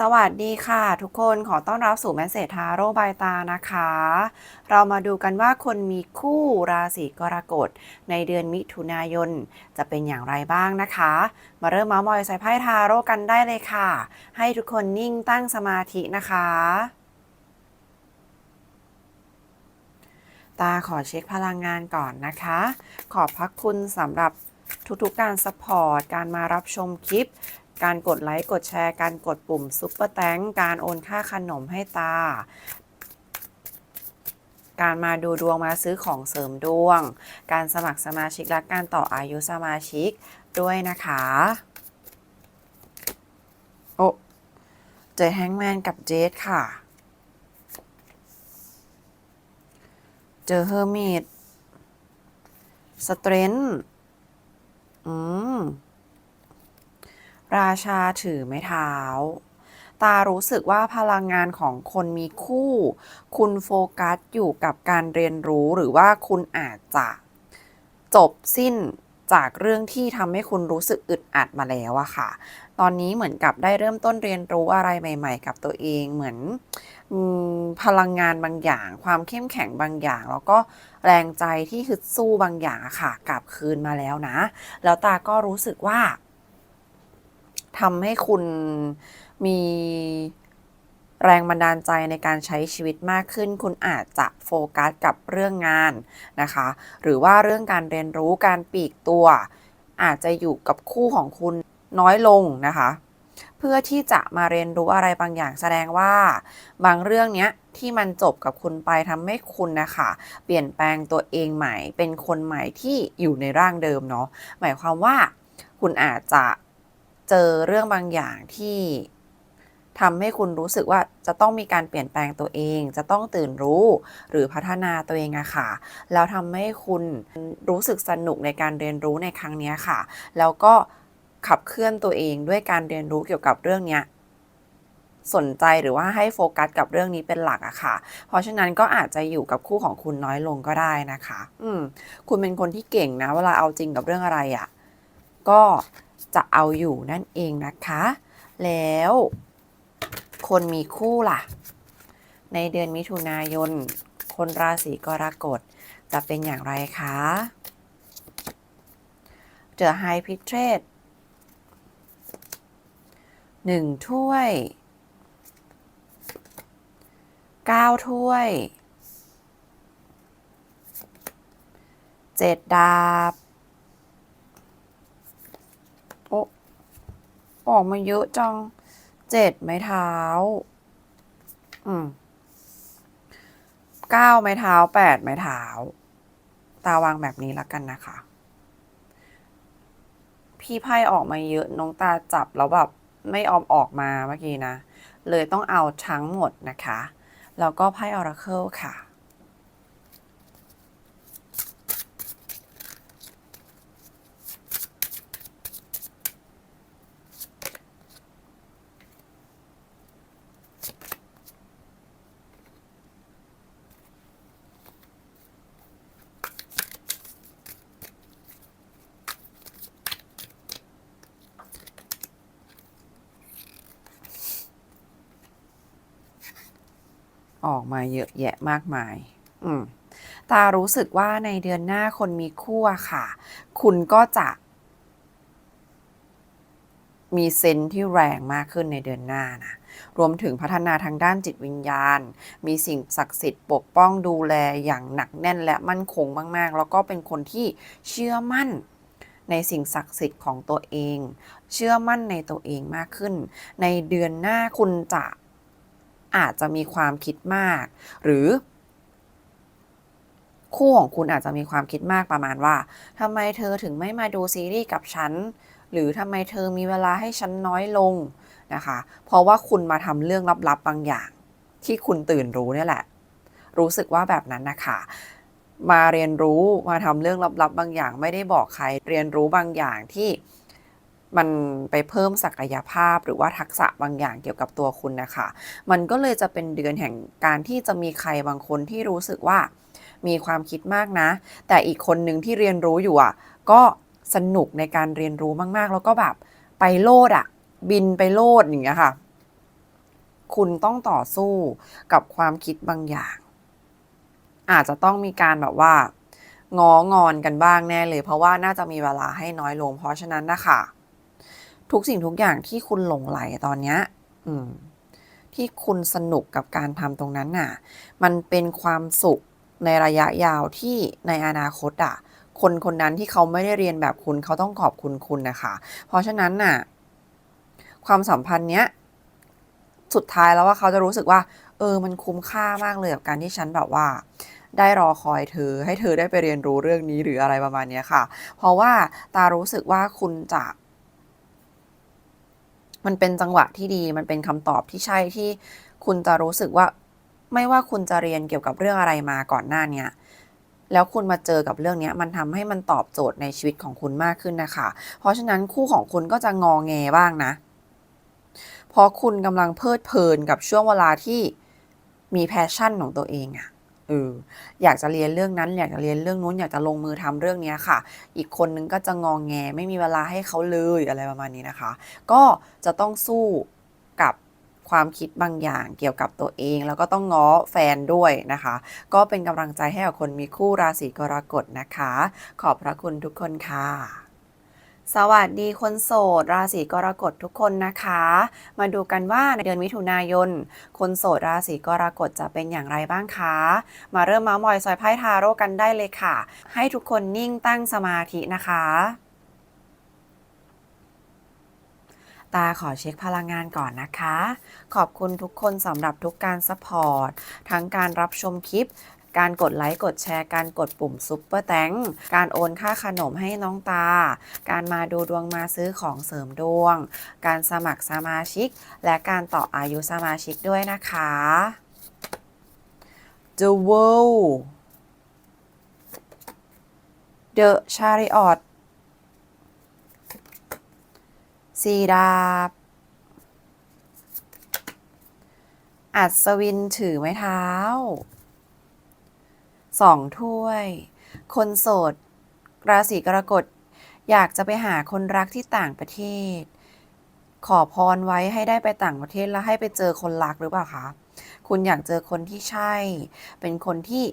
สวัสดีค่ะ ทุกคนขอต้อนรับสู่แมสเซจทาโร่บายตานะคะ เรามาดูกันว่าคนมีคู่ราศีกรกฎในเดือนมิถุนายน จะเป็นอย่างไรบ้างนะคะ มาเริ่มมาส์มอยใส่ไพ่ทาโร่กันได้เลยค่ะ ให้ทุกคนนิ่งตั้งสมาธินะคะ ตาขอเช็คพลังงานก่อนนะคะ ขอบพระคุณสำหรับทุกๆการสปอร์ตการมารับชมคลิป การกดไลค์กดแชร์ การกดปุ่มซุปเปอร์แตงการโอนค่าขนมให้ตา การมาดูดวงมาซื้อของเสริมดวง การสมัครสมาชิกและการต่ออายุสมาชิกด้วยนะคะ โอ้เจอแฮงแมนกับเจสค่ะ เจอเฮอร์มิตสเตรนอืม ราชาถือไม้เท้า ตารู้สึกว่าพลังงานของคนมีคู่ คุณโฟกัสอยู่กับการเรียนรู้หรือว่าคุณอาจจะ จบสิ้นจากเรื่องที่ทำให้คุณรู้สึกอึดอัดมาแล้วอะค่ะ ตอนนี้เหมือนกับได้เริ่มต้นเรียนรู้อะไรใหม่ ๆ กับตัวเอง เหมือนพลังงานบางอย่าง ความเข้มแข็งบางอย่าง แล้วก็แรงใจที่ฮึดสู้บางอย่างอะค่ะกลับคืนมาแล้วนะ แล้วตาก็รู้สึกว่า ทำให้คุณมีแรงบันดาลใจในการใช้ชีวิตมากขึ้น คุณอาจจะโฟกัสกับเรื่องงานนะคะ หรือว่าเรื่องการเรียนรู้การปีกตัว อาจจะอยู่กับคู่ของคุณน้อยลงนะคะ เพื่อที่จะมาเรียนรู้อะไรบางอย่างแสดงว่า บางเรื่องเนี้ยที่มันจบกับคุณไปทำให้คุณนะคะ เปลี่ยนแปลงตัวเองใหม่ เป็นคนใหม่ที่อยู่ในร่างเดิมเนาะหมายความว่า คุณอาจจะ เจอเรื่องบางอย่างที่ทำให้คุณรู้สึกว่าจะต้องมีการเปลี่ยนแปลงตัวเอง จะต้องตื่นรู้หรือพัฒนาตัวเองอะค่ะ แล้วทำให้คุณรู้สึกสนุกในการเรียนรู้ในครั้งนี้ค่ะ แล้วก็ขับเคลื่อนตัวเองด้วยการเรียนรู้เกี่ยวกับเรื่องนี้สนใจหรือว่าให้โฟกัสกับเรื่องนี้เป็นหลักอะค่ะ เพราะฉะนั้นก็อาจจะอยู่กับคู่ของคุณน้อยลงก็ได้นะคะ อืมคุณเป็นคนที่เก่งนะ เวลาเอาจริงกับเรื่องอะไรอะก็ จะเอาอยู่นั่นเองนะคะ แล้ว คนมีคู่ล่ะ ในเดือนมิถุนายน คนราศีกรกฎจะเป็นอย่างไรคะเจอไฮพิเทรดหนึ่งถ้วยเก้าถ้วยเจ็ดดาบ โอ้ ออกมาเยอะจังเจ็ดไม้เท้า อืมเก้าไม้เท้าแปดไม้เท้า ตาวางแบบนี้แล้วกันนะคะ พี่ไพ่ออกมาเยอะน้องตาจับแล้วแบบไม่ออมออกมาเมื่อกี้นะ เลยต้องเอาทั้งหมดนะคะ แล้วก็ไพ่ออราเคิลค่ะ ออกมาเยอะแยะมากมาย อืมตารู้สึกว่าในเดือนหน้าคนมีคู่อะค่ะ คุณก็จะมีเซนส์ที่แรงมากขึ้นในเดือนหน้านะ รวมถึงพัฒนาทางด้านจิตวิญญาณ มีสิ่งศักดิ์สิทธิ์ปกป้องดูแลอย่างหนักแน่นและมั่นคงมาก ๆ แล้วก็เป็นคนที่เชื่อมั่นในสิ่งศักดิ์สิทธิ์ของตัวเอง เชื่อมั่นในตัวเองมากขึ้น ในเดือนหน้าคุณจะ อาจจะมีความคิดมาก หรือ คู่ของคุณอาจจะมีความคิดมากประมาณว่าทำไมเธอถึงไม่มาดูซีรีส์กับฉัน หรือทำไมเธอมีเวลาให้ฉันน้อยลงนะคะ เพราะว่าคุณมาทำเรื่องลับๆบางอย่าง ที่คุณตื่นรู้นี่แหละ รู้สึกว่าแบบนั้นนะคะมาเรียนรู้มาทำเรื่องลับๆบางอย่าง ไม่ได้บอกใครเรียนรู้บางอย่างที่ มันไปเพิ่มศักยภาพหรือว่าทักษะบางอย่างเกี่ยวกับตัวคุณนะคะ มันก็เลยจะเป็นเดือนแห่งการที่จะมีใครบางคนที่รู้สึกว่ามีความคิดมากนะ แต่อีกคนหนึ่งที่เรียนรู้อยู่อะ ก็สนุกในการเรียนรู้มาก ๆ แล้วก็แบบไปโลดอะ บินไปโลดอย่างเงี้ยค่ะ คุณต้องต่อสู้กับความคิดบางอย่าง อาจจะต้องมีการแบบว่างองอนกันบ้างแน่เลย เพราะว่าน่าจะมีเวลาให้น้อยลง เพราะฉะนั้นนะคะ ทุกสิ่งทุกอย่างที่คุณหลงไหลตอนเนี้ยอืม ที่คุณสนุกกับการทำตรงนั้นน่ะ มันเป็นความสุขในระยะยาวที่ในอนาคตอะ คนคนนั้นที่เขาไม่ได้เรียนแบบคุณเขาต้องขอบคุณคุณนะคะ เพราะฉะนั้นน่ะ ความสัมพันธ์เนี้ย สุดท้ายแล้วว่าเขาจะรู้สึกว่า เออ มันคุ้มค่ามากเลยกับการที่ฉันแบบว่า ได้รอคอยเธอ ให้เธอได้ไปเรียนรู้เรื่องนี้หรืออะไรประมาณนี้ค่ะ เพราะว่าตารู้สึกว่าคุณจะ มันเป็นจังหวะที่ดี มันเป็นคำตอบที่ใช่ที่คุณจะรู้สึกว่า ไม่ว่าคุณจะเรียนเกี่ยวกับเรื่องอะไรมาก่อนหน้าเนี้ยแล้วคุณมาเจอกับเรื่องนี้มันทำให้มันตอบโจทย์ในชีวิตของคุณมากขึ้นนะคะ เพราะฉะนั้นคู่ของคุณก็จะงอแงบ้างนะ เพราะคุณกำลังเพลิดเพลินกับช่วงเวลาที่มีแพชชั่นของตัวเองอะ เอออยากจะเรียนเรื่องนั้น อยากจะเรียนเรื่องนู้นอยากจะลงมือทำเรื่องนี้ค่ะ อีกคนนึงก็จะงองแงไม่มีเวลาให้เขาเลยอะไรประมาณนี้นะคะ ก็จะต้องสู้กับความคิดบางอย่างเกี่ยวกับตัวเอง แล้วก็ต้องง้อแฟนด้วยนะคะ ก็เป็นกำลังใจให้กับคนมีคู่ราศีกรกฎนะคะ ขอบพระคุณทุกคนค่ะ สวัสดีคนโสด ราศีกรกฎทุกคนนะคะ มาดูกันว่าในเดือนมิถุนายน คนโสดราศีกรกฎจะเป็นอย่างไรบ้างคะ มาเริ่มมาส์มอยซอยไพ่ทาโร่กันได้เลยค่ะ ให้ทุกคนนิ่งตั้งสมาธินะคะ ตาขอเช็คพลังงานก่อนนะคะ ขอบคุณทุกคนสำหรับทุกการสปอร์ตทั้งการรับชมคลิป การกดไลค์กดแชร์ การกดปุ่มซุปเปอร์แตงการโอนค่าขนมให้น้องตา การมาดูดวงมาซื้อของเสริมดวง การสมัครสมาชิก และการต่ออายุสมาชิกด้วยนะคะ The World The Chariot สีดาบ อัศวินถือไม้เท้า สองถ้วย คนโสด ราศีกรกฎ อยากจะไปหาคนรักที่ต่างประเทศ ขอพรไว้ให้ได้ไปต่างประเทศแล้วให้ไปเจอคนรักหรือเปล่าคะ คุณอยากเจอคนที่ใช่ เป็นคนที่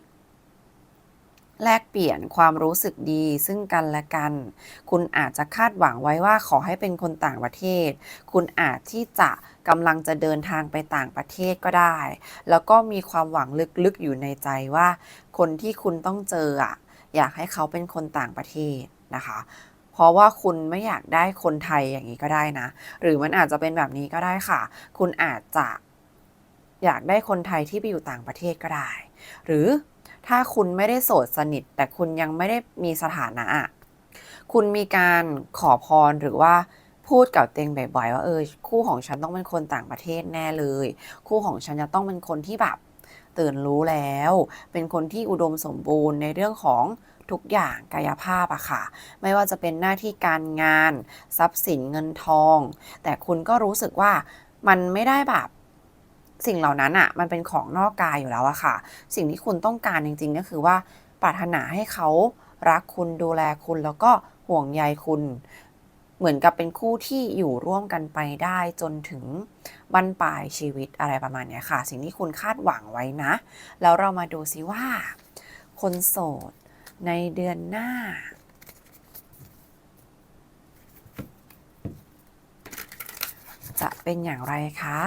แลกเปลี่ยนความรู้สึกดีซึ่งกันและกัน คุณอาจจะคาดหวังไว้ว่าขอให้เป็นคนต่างประเทศ คุณอาจที่จะกำลังจะเดินทางไปต่างประเทศก็ได้ แล้วก็มีความหวังลึกๆอยู่ในใจว่า คนที่คุณต้องเจออะอยากให้เขาเป็นคนต่างประเทศนะคะ เพราะว่าคุณไม่อยากได้คนไทยอย่างนี้ก็ได้นะ หรือมันอาจจะเป็นแบบนี้ก็ได้ค่ะ คุณอาจจะอยากได้คนไทยที่ไปอยู่ต่างประเทศก็ได้ หรือถ้าคุณไม่ได้โสดสนิท แต่คุณยังไม่ได้มีสถานะอะคุณมีการขอพรหรือว่าพูดกับเต็งบ่อยๆว่าเออคู่ของฉันต้องเป็นคนต่างประเทศแน่เลย คู่ของฉันจะต้องเป็นคนที่แบบ ตื่นรู้แล้ว เป็นคนที่อุดมสมบูรณ์ในเรื่องของทุกอย่างกายภาพอะค่ะ ไม่ว่าจะเป็นหน้าที่การงาน ทรัพย์สินเงินทอง แต่คุณก็รู้สึกว่ามันไม่ได้แบบสิ่งเหล่านั้นอะมันเป็นของนอกกายอยู่แล้วอะค่ะ สิ่งที่คุณต้องการจริง ๆ ก็คือว่าปรารถนาให้เขารักคุณดูแลคุณแล้วก็ห่วงใยคุณ เหมือนกับเป็นคู่ที่อยู่ร่วมกันไปได้จนถึงบรรปลายชีวิตอะไรประมาณนี้ค่ะ สิ่งที่คุณคาดหวังไว้นะ แล้วเรามาดูซิว่า คนโสดในเดือนหน้า จะเป็นอย่างไรคะ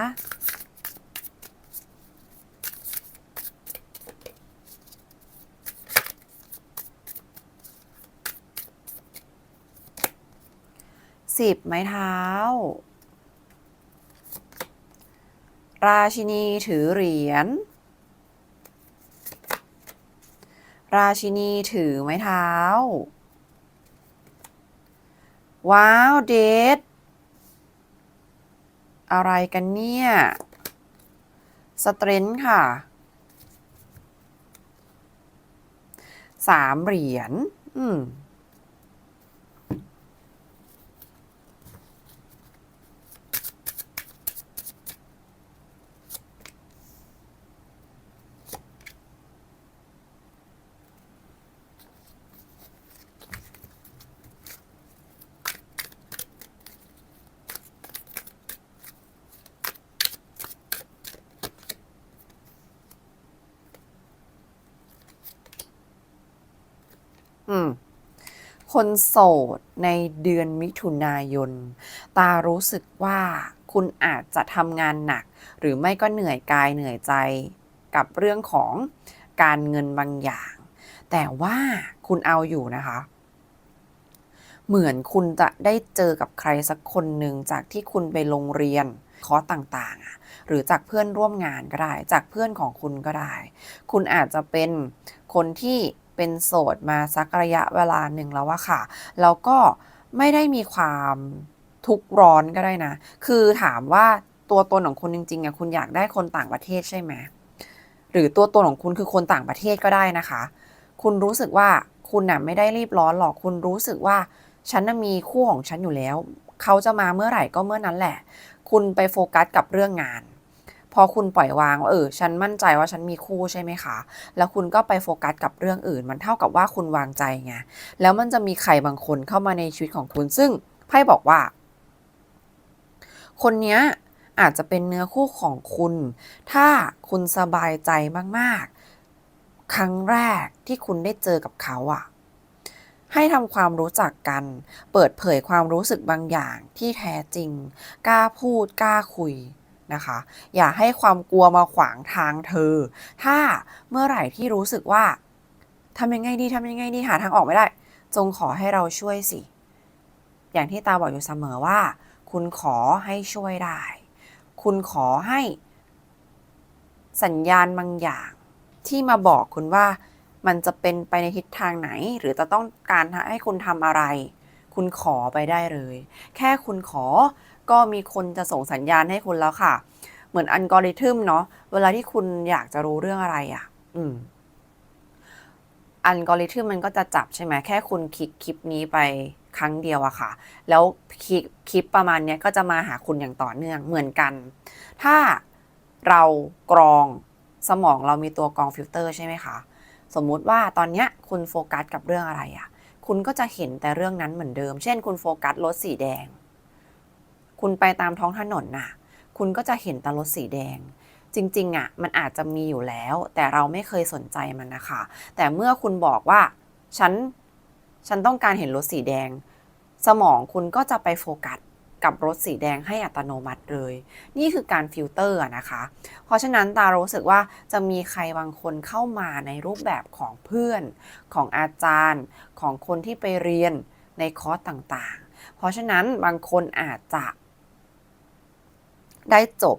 สิบไม้เท้า ราชินีถือเหรียญ ราชินีถือไม้เท้า ว้าวเดทอะไรกันเนี่ย สเตรนท์ค่ะสามเหรียญ อืม คนโสดในเดือนมิถุนายน ตารู้สึกว่าคุณอาจจะทำงานหนัก หรือไม่ก็เหนื่อยกายเหนื่อยใจกับเรื่องของการเงินบางอย่าง แต่ว่าคุณเอาอยู่นะคะ เหมือนคุณจะได้เจอกับใครสักคนหนึ่งจากที่คุณไปโรงเรียนคอร์สต่างๆ หรือจากเพื่อนร่วมงานก็ได้ จากเพื่อนของคุณก็ได้ คุณอาจจะเป็นคนที่ เป็นโสดมาสักระยะเวลาหนึ่งแล้วอะค่ะ แล้วก็ไม่ได้มีความทุกข์ร้อนก็ได้นะ คือถามว่าตัวตนของคุณจริงๆอะคุณอยากได้คนต่างประเทศใช่ไหมหรือตัวตนของคุณคือคนต่างประเทศก็ได้นะคะ คุณรู้สึกว่าคุณน่ะไม่ได้รีบร้อนหรอก คุณรู้สึกว่าฉันน่ะมีคู่ของฉันอยู่แล้ว เขาจะมาเมื่อไหร่ก็เมื่อนั้นแหละ คุณไปโฟกัสกับเรื่องงาน พอคุณปล่อยวางว่าเออฉันมั่นใจว่าฉันมีคู่ใช่ไหมคะ แล้วคุณก็ไปโฟกัสกับเรื่องอื่น มันเท่ากับว่าคุณวางใจไงแล้วมันจะมีใครบางคนเข้ามาในชีวิตของคุณ ซึ่งไพ่บอกว่า คนเนี้ยอาจจะเป็นเนื้อคู่ของคุณ ถ้าคุณสบายใจมากๆ ครั้งแรกที่คุณได้เจอกับเขาอะให้ทำความรู้จักกัน เปิดเผยความรู้สึกบางอย่างที่แท้จริง กล้าพูด กล้าคุย นะคะ อย่าให้ความกลัวมาขวางทางเธอ ถ้าเมื่อไหร่ที่รู้สึกว่าทำยังไงดีทำยังไงดีหาทางออกไม่ได้ จงขอให้เราช่วยสิ อย่างที่ตาบอกอยู่เสมอว่า คุณขอให้ช่วยได้ คุณขอให้ สัญญาณบางอย่าง ที่มาบอกคุณว่ามันจะเป็นไปในทิศทางไหน หรือจะต้องการให้คุณทำอะไร คุณขอไปได้เลย แค่คุณขอ ก็มีคนจะส่งสัญญาณให้คุณแล้วค่ะ เหมือนอัลกอริทึมเนาะเวลาที่คุณอยากจะรู้เรื่องอะไรอะ่ะ อืมอัลกอริทึมมันก็จะจับใช่ไหมแค่คุณคลิกคลิปนี้ไปครั้งเดียวอะค่ะ แล้วคลิปคลิปประมาณเนี้ยก็จะมาหาคุณอย่างต่อเนื่องเหมือนกัน ถ้าเรากรองสมองเรามีตัวกรองฟิลเตอร์ใช่ไหมคะสมมุติว่าตอนเนี้ยคุณโฟกัสกับเรื่องอะไรอะคุณก็จะเห็นแต่เรื่องนั้นเหมือนเดิม เช่น คุณโฟกัสรถสีแดง คุณไปตามท้องถนนน่ะ คุณก็จะเห็นแต่รถสีแดง จริงๆอะมันอาจจะมีอยู่แล้ว แต่เราไม่เคยสนใจมันนะคะ แต่เมื่อคุณบอกว่า ฉัน ฉันต้องการเห็นรถสีแดง สมองคุณก็จะไปโฟกัสกับรถสีแดงให้อัตโนมัติเลย นี่คือการฟิลเตอร์นะคะ เพราะฉะนั้นตารู้สึกว่าจะมีใครบางคนเข้ามาในรูปแบบของเพื่อน ของอาจารย์ ของคนที่ไปเรียนในคอร์สต่างๆ เพราะฉะนั้นบางคนอาจจะ ได้จบ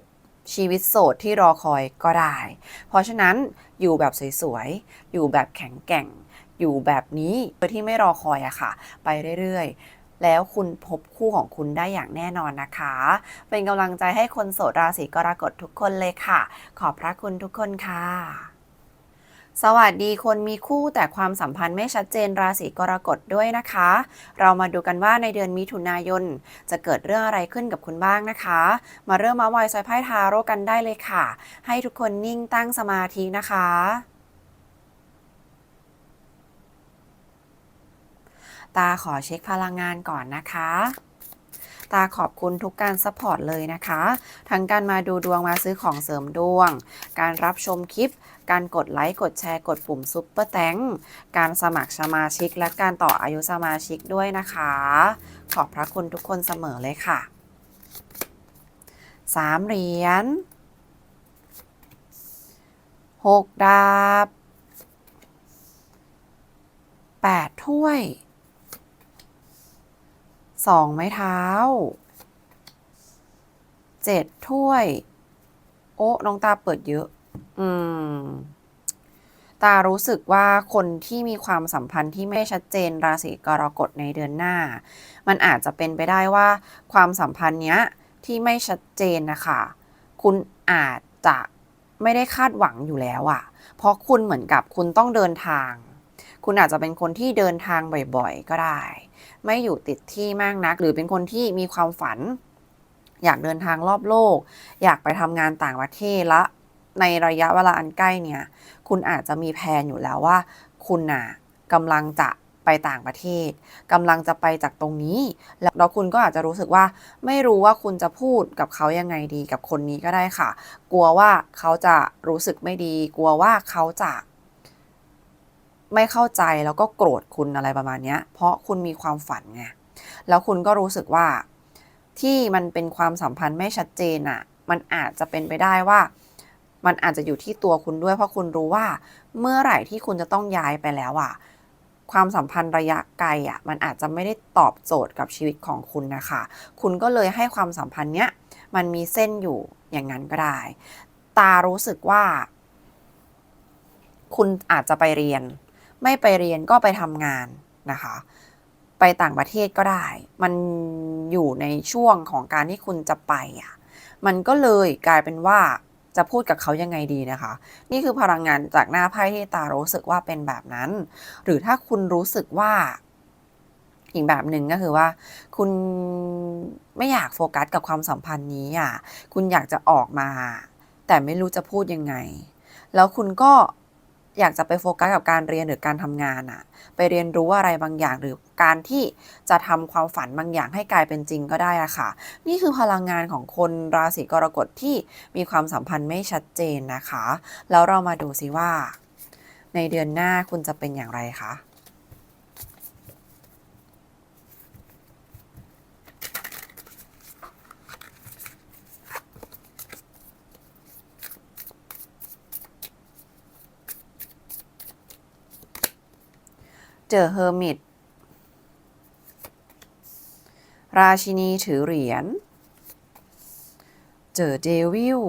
ชีวิตโสดที่รอคอยก็ได้ เพราะฉะนั้นอยู่แบบสวยๆ อยู่แบบแข็งแกร่ง อยู่แบบนี้โดยที่ไม่รอคอยอะค่ะ ไปเรื่อยๆ แล้วคุณพบคู่ของคุณได้อย่างแน่นอนนะคะ เป็นกำลังใจให้คนโสดราศีกรกฎทุกคนเลยค่ะ ขอบพระคุณทุกคนค่ะ สวัสดีคนมีคู่แต่ความสัมพันธ์ไม่ชัดเจนราศีกรกฎด้วยนะคะ เรามาดูกันว่าในเดือนมิถุนายน จะเกิดเรื่องอะไรขึ้นกับคุณบ้างนะคะ มาเริ่มมาวอยซอยไพ่ทาโร่กันได้เลยค่ะ ให้ทุกคนนิ่งตั้งสมาธินะคะตาขอเช็คพลังงานก่อนนะคะ ตาขอบคุณทุกการซัพพอร์ตเลยนะคะ ทั้งการมาดูดวงมาซื้อของเสริมดวง การรับชมคลิป การกดไลค์ กดแชร์ กดปุ่มซุปเปอร์แตงการสมัครสมาชิก และการต่ออายุสมาชิกด้วยนะคะ ขอบพระคุณทุกคนเสมอเลยค่ะสามเหรียญหกดาบแปดถ้วย สองไม้เท้าเจ็ดถ้วย โอ้น้องตาเปิดเยอะ อืม ตารู้สึกว่าคนที่มีความสัมพันธ์ที่ไม่ชัดเจนราศีกรกฎในเดือนหน้า มันอาจจะเป็นไปได้ว่าความสัมพันธ์เนี้ยที่ไม่ชัดเจนนะคะ คุณอาจจะไม่ได้คาดหวังอยู่แล้วอะเพราะคุณเหมือนกับคุณต้องเดินทาง คุณอาจจะเป็นคนที่เดินทางบ่อยๆ ก็ได้ ไม่อยู่ติดที่มากนัก หรือเป็นคนที่มีความฝัน อยากเดินทางรอบโลก อยากไปทำงานต่างประเทศละ ในระยะเวลาอันใกล้เนี่ย คุณอาจจะมีแผนอยู่แล้วว่า คุณน่ะกำลังจะไปต่างประเทศกำลังจะไปจากตรงนี้ แล้วคุณก็อาจจะรู้สึกว่า ไม่รู้ว่าคุณจะพูดกับเขายังไงดีกับคนนี้ก็ได้ค่ะ กลัวว่าเขาจะรู้สึกไม่ดี กลัวว่าเขาจะ ไม่เข้าใจแล้วก็โกรธคุณอะไรประมาณนี้เพราะคุณมีความฝันไงแล้วคุณก็รู้สึกว่าที่มันเป็นความสัมพันธ์ไม่ชัดเจนอะมันอาจจะเป็นไปได้ว่า มันอาจจะอยู่ที่ตัวคุณด้วย เพราะคุณรู้ว่าเมื่อไหร่ที่คุณจะต้องย้ายไปแล้วอะความสัมพันธ์ระยะไกลอะมันอาจจะไม่ได้ตอบโจทย์กับชีวิตของคุณนะคะ คุณก็เลยให้ความสัมพันธ์เนี้ยมันมีเส้นอยู่อย่างนั้นก็ได้ ตารู้สึกว่า คุณอาจจะไปเรียน ไม่ไปเรียนก็ไปทำงานนะคะ ไปต่างประเทศก็ได้ มันอยู่ในช่วงของการที่คุณจะไปอะมันก็เลยกลายเป็นว่าจะพูดกับเขายังไงดีนะคะ นี่คือพลังงานจากหน้าไพ่ที่ตารู้สึกว่าเป็นแบบนั้น หรือถ้าคุณรู้สึกว่าอีกแบบหนึ่งก็คือว่า คุณไม่อยากโฟกัสกับความสัมพันธ์นี้อะคุณอยากจะออกมา แต่ไม่รู้จะพูดยังไง แล้วคุณก็ อยากจะไปโฟกัสกับการเรียนหรือการทำงานอะไปเรียนรู้อะไรบางอย่างหรือการที่จะทำความฝันบางอย่างให้กลายเป็นจริงก็ได้อะค่ะ นี่คือพลังงานของคนราศีกรกฎที่มีความสัมพันธ์ไม่ชัดเจนนะคะ แล้วเรามาดูซิว่า ในเดือนหน้าคุณจะเป็นอย่างไรคะ เจอเฮอร์มิต ราชินีถือเหรียญ เจอเดวิล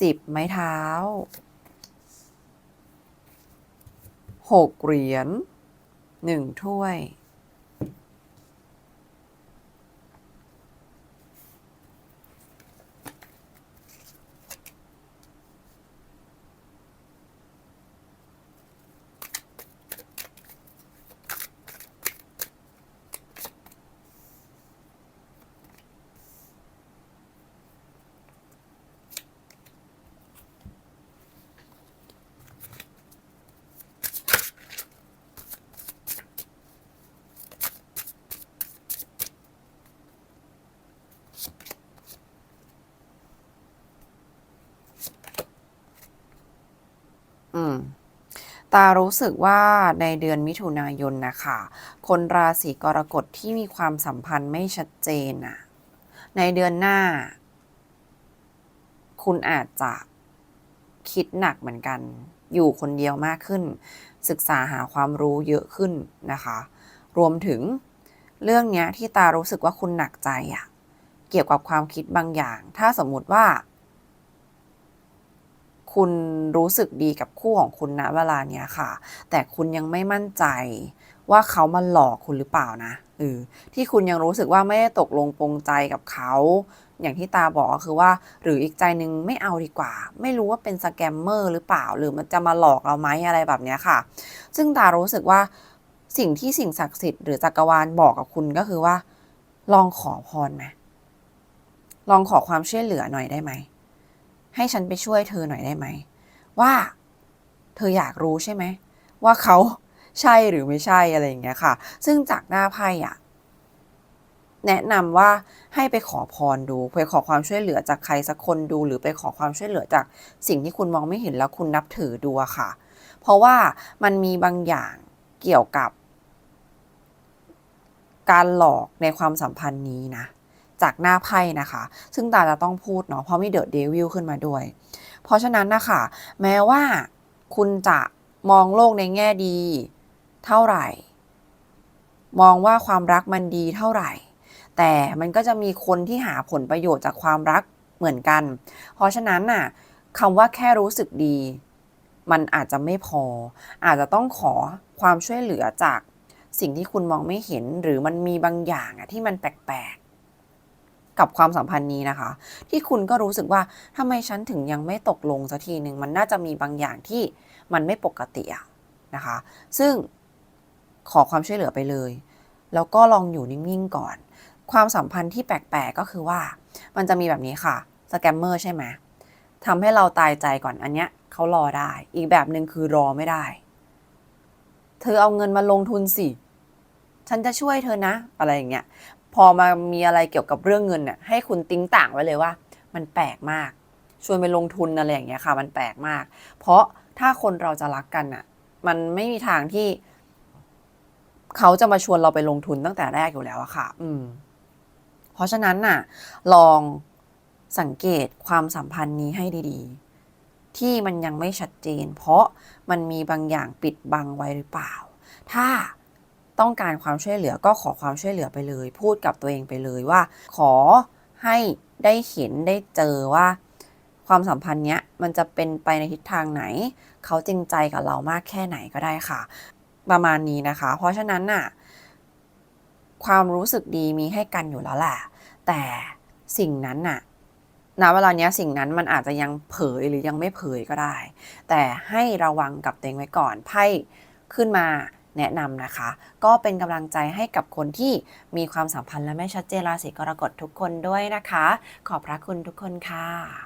สิบไม้เท้าหกเหรียญหนึ่งถ้วย ตารู้สึกว่าในเดือนมิถุนายนนะคะ คนราศีกรกฎที่มีความสัมพันธ์ไม่ชัดเจนน่ะในเดือนหน้า คุณอาจจะคิดหนักเหมือนกัน อยู่คนเดียวมากขึ้น ศึกษาหาความรู้เยอะขึ้นนะคะ รวมถึงเรื่องเนี้ยที่ตารู้สึกว่าคุณหนักใจอะเกี่ยวกับความคิดบางอย่าง ถ้าสมมุติว่า คุณรู้สึกดีกับคู่ของคุณณเวลาเนี้ยค่ะ แต่คุณยังไม่มั่นใจว่าเขามาหลอกคุณหรือเปล่านะเออที่คุณยังรู้สึกว่าไม่ได้ตกลงปรงใจกับเขา อย่างที่ตาบอกก็คือว่า หรืออีกใจหนึ่งไม่เอาดีกว่า ไม่รู้ว่าเป็นสแกมเมอร์หรือเปล่า หรือมันจะมาหลอกเราไหมอะไรแบบนี้ค่ะ ซึ่งตารู้สึกว่าสิ่งที่สิ่งศักดิ์สิทธิ์หรือจักรวาลบอกกับคุณก็คือว่า ลองขอพรไหมลองขอความช่วยเหลือหน่อยได้ไหม ให้ฉันไปช่วยเธอหน่อยได้ไหม ว่า เธออยากรู้ใช่ไหม ว่าเขาใช่หรือไม่ใช่อะไรอย่างเงี้ยค่ะ ซึ่งจากหน้าไพ่อะแนะนำว่าให้ไปขอพรดูไปขอความช่วยเหลือจากใครสักคนดู หรือไปขอความช่วยเหลือจากสิ่งที่คุณมองไม่เห็นแล้วคุณนับถือดูอะค่ะ เพราะว่ามันมีบางอย่างเกี่ยวกับ การหลอกในความสัมพันธ์นี้นะ จากหน้าไพ่นะคะ ซึ่งตาจะต้องพูดเนาะเพราะมีเดอะเดวิลขึ้นมาด้วย เพราะฉะนั้นนะคะแม้ว่าคุณจะมองโลกในแง่ดี เท่าไหร่ มองว่าความรักมันดีเท่าไหร่ แต่มันก็จะมีคนที่หาผลประโยชน์จากความรักเหมือนกัน เพราะฉะนั้นน่ะคำว่าแค่รู้สึกดี มันอาจจะไม่พอ อาจจะต้องขอความช่วยเหลือจากสิ่งที่คุณมองไม่เห็นหรือมันมีบางอย่างอะที่มันแปลก กับความสัมพันธ์นี้นะคะ ที่คุณก็รู้สึกว่าทำไมฉันถึงยังไม่ตกลงสักทีหนึ่งมันน่าจะมีบางอย่างที่มันไม่ปกติอะนะคะ ซึ่งขอความช่วยเหลือไปเลย แล้วก็ลองอยู่นิ่งๆก่อน ความสัมพันธ์ที่แปลกๆก็คือว่า มันจะมีแบบนี้ค่ะสแกมเมอร์ใช่ไหมทำให้เราตายใจก่อนอันเนี้ยเขารอได้ อีกแบบหนึ่งคือรอไม่ได้ เธอเอาเงินมาลงทุนสิ ฉันจะช่วยเธอนะ อะไรอย่างเงี้ย พอมามีอะไรเกี่ยวกับเรื่องเงินเนี่ยให้คุณติ้งต่างไว้เลยว่า มันแปลกมาก ชวนไปลงทุนอะไรอย่างเงี้ยค่ะ มันแปลกมาก เพราะถ้าคนเราจะรักกันอะมันไม่มีทางที่ เขาจะมาชวนเราไปลงทุนตั้งแต่แรกอยู่แล้วอะค่ะ อืม เพราะฉะนั้นน่ะ ลองสังเกตความสัมพันธ์นี้ให้ดีๆ ที่มันยังไม่ชัดเจน เพราะมันมีบางอย่างปิดบังไว้หรือเปล่า ถ้า ต้องการความช่วยเหลือก็ขอความช่วยเหลือไปเลย พูดกับตัวเองไปเลยว่า ขอให้ได้เห็นได้เจอว่า ความสัมพันธ์เนี้ยมันจะเป็นไปในทิศทางไหน เขาจริงใจกับเรามากแค่ไหนก็ได้ค่ะ ประมาณนี้นะคะ เพราะฉะนั้นน่ะความรู้สึกดีมีให้กันอยู่แล้วแหละแต่สิ่งนั้นน่ะณเวลาเนี้ยสิ่งนั้นมันอาจจะยังเผยหรือยังไม่เผยก็ได้ แต่ให้ระวังกับตัวเองไว้ก่อนไพ่ขึ้นมา แนะนำนะคะ ก็เป็นกำลังใจให้กับคนที่มีความสัมพันธ์และไม่ชัดเจนราศีกรกฎทุกคนด้วยนะคะ ขอบพระคุณทุกคนค่ะ